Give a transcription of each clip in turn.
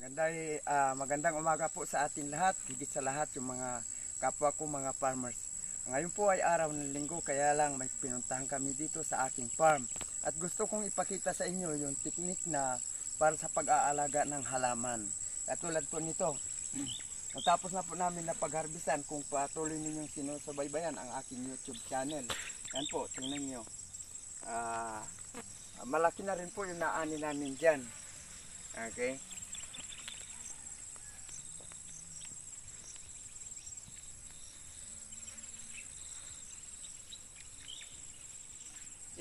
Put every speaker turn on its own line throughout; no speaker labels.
Magandang, ah, magandang umaga po sa atin lahat, higit sa lahat yung mga kapwa ko mga farmers. Ngayon po ay araw ng linggo kaya lang may pinuntahan kami dito sa aking farm. At gusto kong ipakita sa inyo yung teknik na para sa pag-aalaga ng halaman. Katulad po nito. Natapos na po namin na pagharbisan kung patuloy ninyong sinusubaybayan ang aking YouTube channel. Yan po, tingnan nyo. Ah, malaki na rin po yung naani namin dyan. Okay.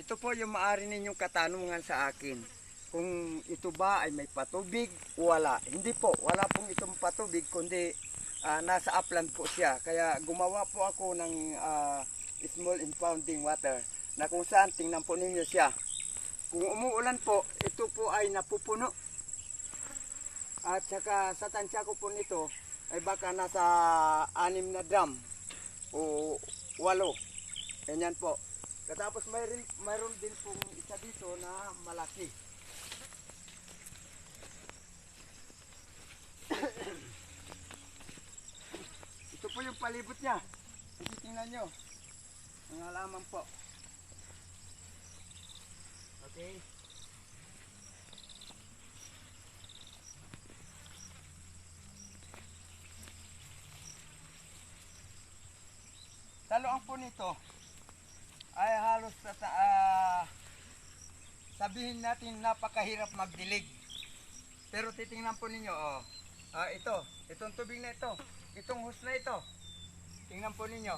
Ito po yung maaari ninyong katanungan sa akin. Kung ito ba ay may patubig, wala. Hindi po, wala pong itong patubig, kundi ah, nasa upland po siya. Kaya gumawa po ako ng ah, small impounding water na kung saan tingnan po ninyo siya. Kung umuulan po, ito po ay napupuno. At saka sa tansya ko po nito ay baka nasa anim na drum o walo. Ganyan po. Katapos mayroon, mayroon din pong isa dito na malaki. Ito po yung palibot niya. Tingnan nyo. Ang halaman po. Okay. Taloan po nito ay halos sa ah, sabihin natin napakahirap magdilig. Pero titingnan po ninyo, oh. Ah, ito, itong tubig na ito, itong hose na ito. Tingnan po ninyo.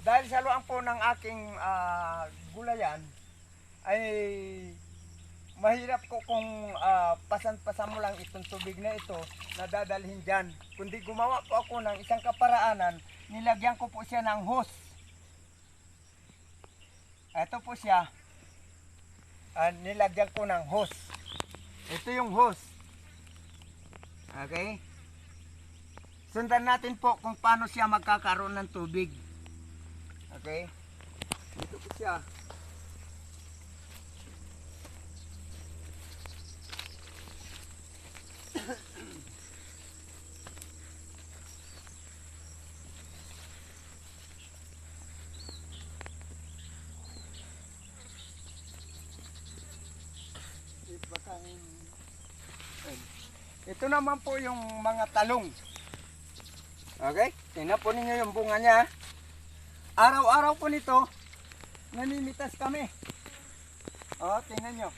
Dahil sa luang po ng aking ah, gulayan, ay mahirap ko kung ah, pasan-pasan mo lang itong tubig na ito na dadalhin dyan. Kundi gumawa po ako ng isang kaparaanan, nilagyan ko po siya ng hose. Ito po siya, ah, nilagyan ko ng hose. Ito yung hose. Okay? Sundan natin po kung paano siya magkakaroon ng tubig. Okay? Ito po siya. Ito naman po yung mga talong. Okay? Tingnan po yung bunga niya. Araw-araw po nito, nanimitas kami. O, tingnan nyo.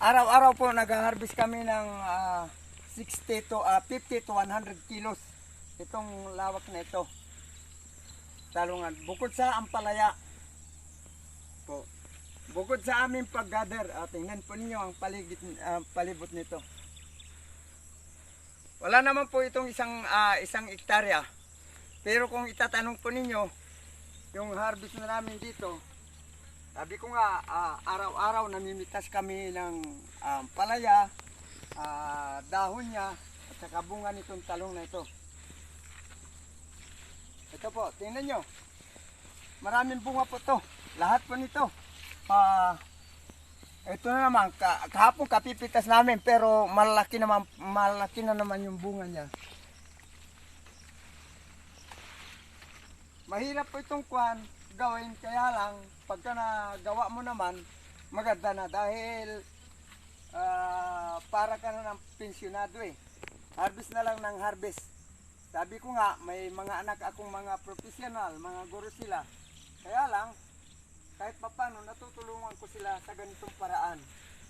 Araw-araw po nag-harvest kami ng ah, 60 to ah, 50 to 100 kilos. Itong lawak na ito. Talungan. Bukod sa ampalaya. Bukod sa aming pag-gather, ah, tingnan po ninyo ang paligid, ah, palibot nito. Wala naman po itong isang ah, isang ektarya. Pero kung itatanong po ninyo, yung harvest na namin dito, sabi ko nga, ah, araw-araw namimitas kami ng ah, palaya, ah, dahon niya, at saka bunga nitong talong na ito. Ito po, tingnan nyo. Maraming bunga po to. Lahat po nito. Ah, ito na naman, ka, kahapon kapipitas namin pero malaki naman, malaki na naman yung bunga niya. Mahirap po itong kwan gawin kaya lang pagka nagawa mo naman maganda na dahil ah, para ka na ng pensyonado eh. Harvest na lang ng harvest. Sabi ko nga, may mga anak akong mga professional, mga guro sila. Kaya lang, kahit papano natutulungan ko sila sa ganitong paraan.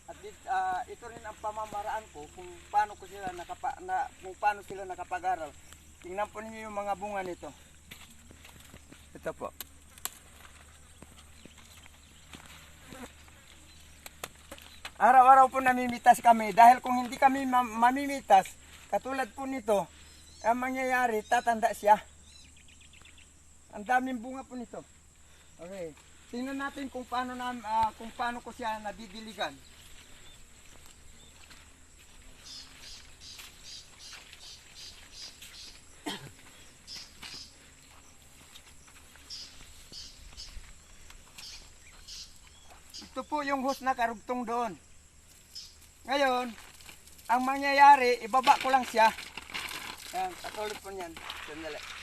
At ah, ito rin ang pamamaraan ko kung paano ko sila nakapa, na, kung paano sila nakapag-aral. Tingnan po ninyo yung mga bunga nito. Ito po. Araw-araw po namimitas kami dahil kung hindi kami ma- mamimitas, katulad po nito, ang mangyayari, tatanda siya. Ang daming bunga po nito. Okay. Tingnan natin kung paano na uh, ah, kung paano ko siya nadidiligan. Ito po yung hose na karugtong doon. Ngayon, ang mangyayari, ibaba ko lang siya. Yan, katulad po niyan. Sandali.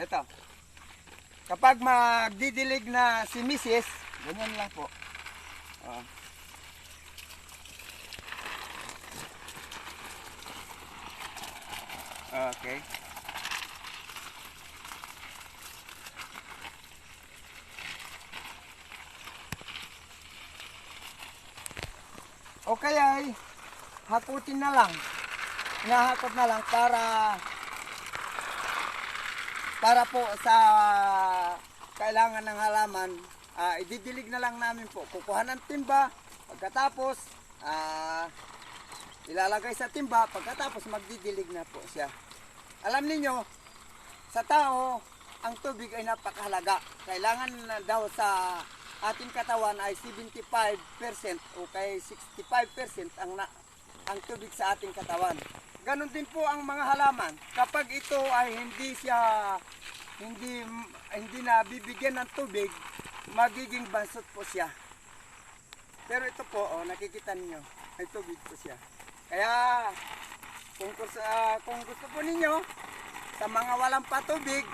Ito. Kapag magdidilig na si Mrs., ganyan lang po. Oh. Okay. O ay hakutin na lang. Nahakot na lang para para po sa kailangan ng halaman, ah, ididilig na lang namin po. Kukuha ng timba, pagkatapos ah, ilalagay sa timba, pagkatapos magdidilig na po siya. Alam niyo sa tao, ang tubig ay napakahalaga. Kailangan daw sa ating katawan ay 75% o kay 65% ang na, ang tubig sa ating katawan. Ganon din po ang mga halaman. Kapag ito ay hindi siya hindi hindi na bibigyan ng tubig, magiging bansot po siya. Pero ito po, oh, nakikita niyo, may tubig po siya. Kaya kung, ah, kung gusto po ninyo sa mga walang patubig,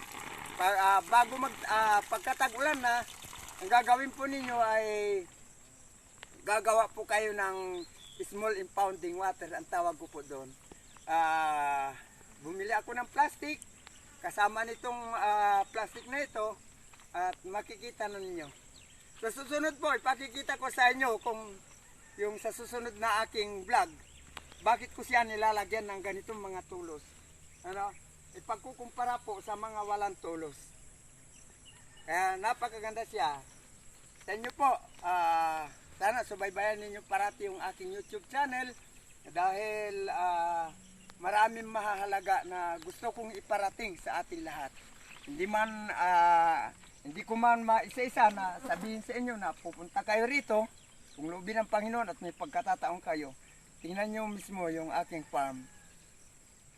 pa, ah, bago mag ah, pagkatag-ulan na, ang gagawin po ninyo ay gagawa po kayo ng small impounding water, ang tawag ko po doon. Ah, bumili ako ng plastic, kasama nitong ah, plastic na ito, at makikita na ninyo. Sa susunod po, ipakikita ko sa inyo kung yung sa susunod na aking vlog, bakit ko siya nilalagyan ng ganitong mga tulos. Ano? Ipagkukumpara po sa mga walang tulos. Kaya napakaganda siya. Sa inyo po, ah, sana subaybayan ninyo parati yung aking YouTube channel dahil ah, maraming mahahalaga na gusto kong iparating sa ating lahat. Hindi man ah, hindi ko man maisa-isa na sabihin sa inyo na pupunta kayo rito kung loobin ng Panginoon at may pagkatataon kayo. Tingnan nyo mismo yung aking farm.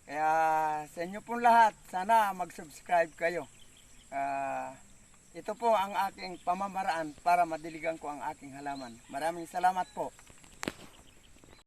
Kaya sa inyo pong lahat, sana mag-subscribe kayo. Ah, ito po ang aking pamamaraan para madiligan ko ang aking halaman. Maraming salamat po.